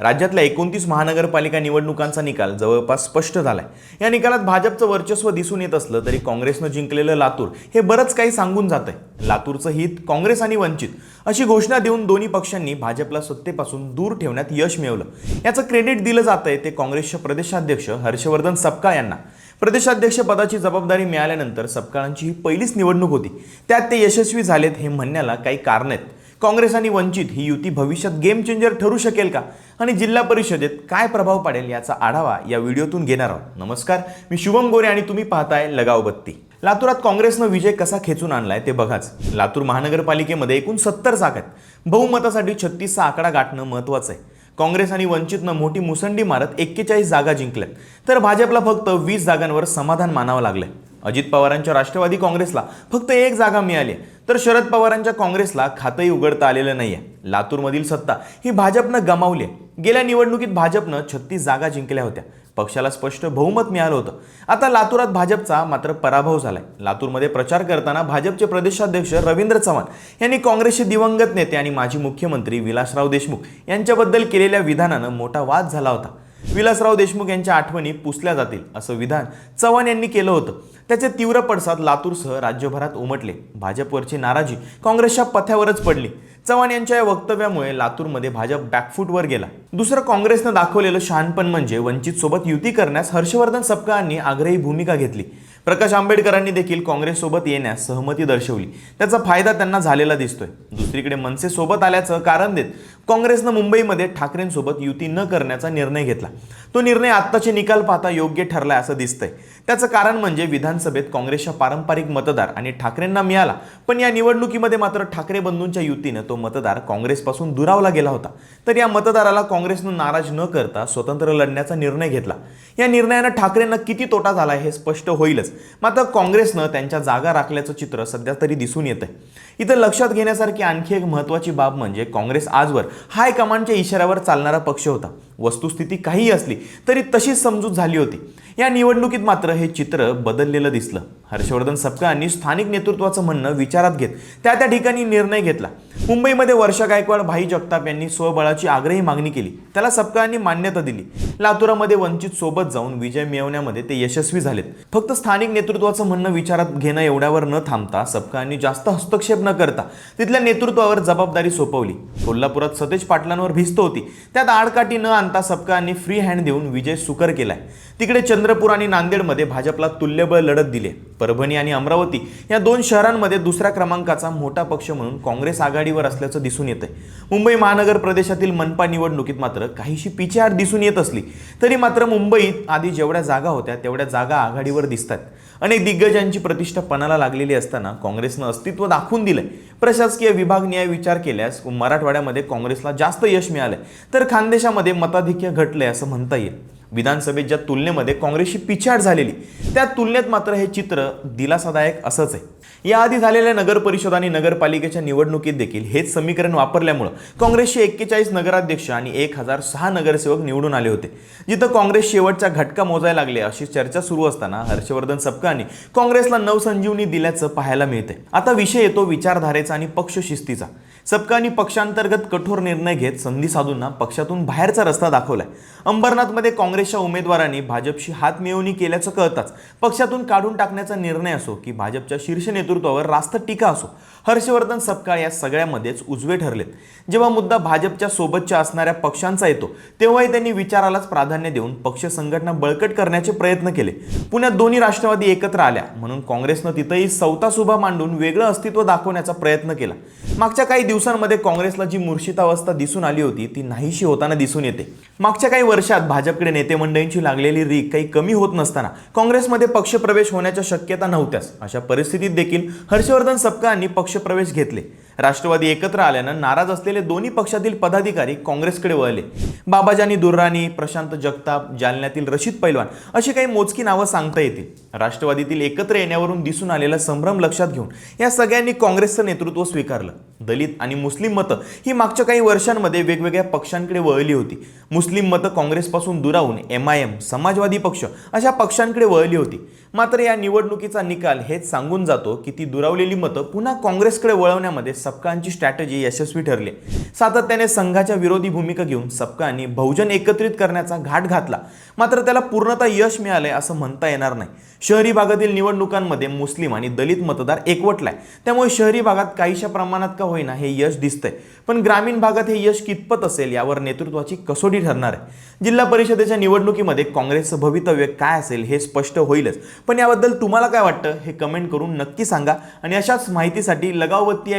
राज्यातल्या एकोणतीस महानगरपालिका निवडणुकांचा निकाल जवळपास स्पष्ट झालाय. या निकालात भाजपचं वर्चस्व दिसून येत असलं तरी काँग्रेसनं जिंकलेलं लातूर हे बरंच काही सांगून जात आहे लातूरचं हित काँग्रेस आणि वंचित अशी घोषणा देऊन दोन्ही पक्षांनी भाजपला सत्तेपासून दूर ठेवण्यात यश मिळवलं. याचं क्रेडिट दिलं जात आहे ते काँग्रेसच्या प्रदेशाध्यक्ष हर्षवर्धन सपकाळ यांना. प्रदेशाध्यक्ष पदाची जबाबदारी मिळाल्यानंतर सपकाळांची ही पहिलीच निवडणूक होती. त्यात ते यशस्वी झालेत हे म्हणण्याला काही कारण आहेत. काँग्रेस आणि वंचित ही युती भविष्यात गेम चेंजर ठरू शकेल का? आणि जिल्हा परिषदेत काय प्रभाव पडेल याचा आढावा या व्हिडिओतून घेणार आहोत. नमस्कार मी शुभम गोरे आणि तुम्ही पाहताय लगाव बत्ती. लातूरात काँग्रेसनं विजय कसा खेचून आणलाय ते बघाच. लातूर महानगरपालिकेमध्ये एकूण सत्तर जागा आहेत. बहुमतासाठी छत्तीसचा आकडा गाठणं महत्त्वाचं आहे. काँग्रेस आणि वंचितनं मोठी मुसंडी मारत एक्केचाळीस जागा जिंकल्यात. तर भाजपला फक्त वीस जागांवर समाधान मानावं लागलंय. अजित पवारांच्या राष्ट्रवादी काँग्रेसला फक्त एक जागा मिळाली आहे, तर शरद पवारांच्या काँग्रेसला खातंही उघडता आलेलं नाही आहे लातूरमधील सत्ता ही भाजपनं गमावली आहे. गेल्या निवडणुकीत भाजपनं छत्तीस जागा जिंकल्या होत्या. पक्षाला स्पष्ट बहुमत मिळालं होतं. आता लातूरात भाजपचा मात्र पराभव झालाय. लातूरमध्ये प्रचार करताना भाजपचे प्रदेशाध्यक्ष रवींद्र चव्हाण यांनी काँग्रेसचे दिवंगत नेते आणि माजी मुख्यमंत्री विलासराव देशमुख यांच्याबद्दल केलेल्या विधानानं मोठा वाद झाला होता. विलासराव देशमुख यांच्या आठवणी पुसल्या जातील असं विधान चव्हाण यांनी केलं होतं. त्याचे तीव्र पडसाद लातूरसह राज्यभरात उमटले. भाजपवरची नाराजी काँग्रेसच्या पथ्यावरच पडली. चव्हाण यांच्या या वक्तव्यामुळे लातूरमध्ये भाजप बॅकफूटवर गेला. दुसरं काँग्रेसनं दाखवलेलं शहाणपण म्हणजे वंचित सोबत युती करण्यास हर्षवर्धन सपकाळांनी आग्रही भूमिका घेतली. प्रकाश आंबेडकरांनी देखील काँग्रेससोबत येण्यास सहमती दर्शवली. त्याचा फायदा त्यांना झालेला दिसतोय. दुसरीकडे मनसे सोबत आल्याचं कारण देत काँग्रेसनं मुंबईमध्ये ठाकरेंसोबत युती न करण्याचा निर्णय घेतला. तो निर्णय आत्ताचे निकाल पाहता योग्य ठरलाय असं दिसतंय. त्याचं कारण म्हणजे विधानसभेत काँग्रेसच्या पारंपरिक मतदार आणि ठाकरेंना मिळाला. पण या निवडणुकीमध्ये मात्र ठाकरे बंधूंच्या युतीनं तो मतदार काँग्रेसपासून दुरावला गेला होता. तर या मतदाराला काँग्रेसनं नाराज न करता स्वतंत्र लढण्याचा निर्णय घेतला. या निर्णयानं ठाकरेंना किती तोटा झाला हे स्पष्ट होईलच. मात्र काँग्रेसनं त्यांच्या जागा राखल्याचं चित्र सध्या तरी दिसून येत आहे इथं लक्षात घेण्यासारखी आणखी एक महत्त्वाची बाब म्हणजे काँग्रेस आजवर हायकमांडच्या इशाऱ्यावर चालणारा पक्ष होता. वस्तुस्थिती काहीही असली तरी तशीच समजूत झाली होती. या निवडणुकीत मात्र हे चित्र बदललेलं दिसलं. हर्षवर्धन सपकाळांनी स्थानिक नेतृत्वाचं म्हणणं विचारात घेत त्या त्या ठिकाणी निर्णय घेतला. मुंबईमध्ये वर्षा गायकवाड भाई जगताप यांनी स्वबळाची आग्रही मागणी केली. त्याला सपकाळांनी मान्यता दिली. लातुरामध्ये वंचित सोबत जाऊन विजय मिळवण्यामध्ये ते यशस्वी झालेत. फक्त स्थानिक नेतृत्वाचं म्हणणं विचारात घेणं एवढ्यावर न थांबता सपकाळांनी जास्त हस्तक्षेप न करता तिथल्या नेतृत्वावर जबाबदारी सोपवली. कोल्हापुरात सतेज पाटलांवर भिस्त होती. त्यात आडकाठी न आणता सपकाळांनी फ्री हँड देऊन विजय सुकर केलाय. तिकडे चंद्रपूर आणि नांदेडमध्ये भाजपला तुल्यबळ लढत दिले. परभणी आणि अमरावती या दोन शहरांमध्ये दुसऱ्या क्रमांकाचा मोठा पक्ष म्हणून काँग्रेस आघाडीवर असल्याचं दिसून येतंय. मुंबई महानगर प्रदेशातील मनपा निवडणुकीत मात्र काहीशी पिछेहाट दिसून येत असली तरी मात्र मुंबईत आधी जेवढ्या जागा होत्या तेवढ्या जागा आघाडीवर दिसतात. अनेक दिग्गजांची प्रतिष्ठा पणाला लागलेली असताना काँग्रेसनं अस्तित्व दाखवून दिलंय. प्रशासकीय विभाग न्याय विचार केल्यास मराठवाड्यामध्ये काँग्रेसला जास्त यश मिळालंय. तर खानदेशामध्ये मताधिक्य घटलंय असं म्हणता येईल. विधानसभेत ज्या तुलनेमध्ये काँग्रेसची पिछाड झालेली त्या तुलनेत मात्र हे चित्र दिलासादायक असंच आहे. याआधी झालेल्या नगर परिषद आणि नगरपालिकेच्या निवडणुकीत देखील हेच समीकरण वापरल्यामुळं काँग्रेसचे एक्केचाळीस नगराध्यक्ष आणि एक हजार सहा नगरसेवक निवडून आले होते. जिथं काँग्रेस शेवटचा घटका मोजायला लागले अशी चर्चा सुरू असताना हर्षवर्धन सपकांनी काँग्रेसला नवसंजीवनी दिल्याचं पाहायला मिळते आता विषय येतो विचारधारेचा आणि पक्षशिस्तीचा. सबकांनी पक्षांतर्गत कठोर निर्णय घेत संधी साधूंना पक्षातून बाहेरचा रस्ता दाखवलाय. अंबरनाथमध्ये काँग्रेसच्या उमेदवारांनी भाजपशी हातमिळवणी केल्याचं कळताच पक्षातून काढून टाकण्याचा निर्णय असो की भाजपच्या शीर्ष नेतृत्वावर रास्त टीका असो हर्षवर्धन सपकाळ या सगळ्यामध्येच उजवे ठरलेत. जेव्हा मुद्दा भाजपच्या सोबतच्या असणाऱ्या पक्षांचा येतो तेव्हाही त्यांनी विचारालाच प्राधान्य देऊन पक्ष संघटना बळकट करण्याचे प्रयत्न केले. पुण्यात दोन्ही राष्ट्रवादी एकत्र आल्या म्हणून काँग्रेसनं तिथंही सौता सुभा मांडून वेगळं अस्तित्व दाखवण्याचा प्रयत्न केला. मागच्या काही दिवसांमध्ये काँग्रेसला जी मूर्छितावस्था दिसून आली होती ती नाहीशी होताना दिसून येते. मागच्या काही वर्षात भाजपकडे नेते मंडळींची लागलेली रीक काही कमी होत नसताना काँग्रेसमध्ये पक्षप्रवेश होण्याच्या शक्यता नव्हत्याच. अशा परिस्थितीत देखील हर्षवर्धन सपकाळांनी पक्षप्रवेश घेतले. राष्ट्रवादी एकत्र आल्यानं नाराज असलेले दोन्ही पक्षातील पदाधिकारी काँग्रेसकडे वळले. बाबाजानी दुर्राणी प्रशांत जगताप जालन्यातील रशीद पैलवान अशी काही मोजकी नावं सांगता येतील. राष्ट्रवादीतील एकत्र येण्यावरून दिसून आलेला संभ्रम लक्षात घेऊन या सगळ्यांनी काँग्रेसचं नेतृत्व स्वीकारलं. दलित आणि मुस्लिम मतं ही मागच्या काही वर्षांमध्ये वेगवेगळ्या पक्षांकडे वळली होती. मुस्लिम मतं काँग्रेसपासून दुरावून एम आय एम समाजवादी पक्ष अशा पक्षांकडे वळली होती. मात्र या निवडणुकीचा निकाल हेच सांगून जातो की ती दुरावलेली मतं पुन्हा काँग्रेसकडे वळवण्यामध्ये सपकांची स्ट्रॅटेजी यशस्वी ठरली. सातत्याने संघाच्या विरोधी भूमिका घेऊन सपकांनी बहुजन एकत्रित करण्याचा घाट घातला. मात्र त्याला पूर्णतः यश मिळाले असं म्हणता येणार नाही. शहरी भागातील निवडणुकांमध्ये मुस्लिम आणि दलित मतदार एकवटलाय. त्यामुळे शहरी भागात काहीशा प्रमाणात का होईना हे यश दिसतंय. पण ग्रामीण भागात हे यश कितपत असेल यावर नेतृत्वाची कसोटी ठरणार आहे. जिल्हा परिषदेच्या निवडणुकीमध्ये काँग्रेसचं भवितव्य काय असेल हे स्पष्ट होईलच. पण याबद्दल तुम्हाला काय वाटतं हे कमेंट करून नक्की सांगा. आणि अशाच माहितीसाठी लगावती या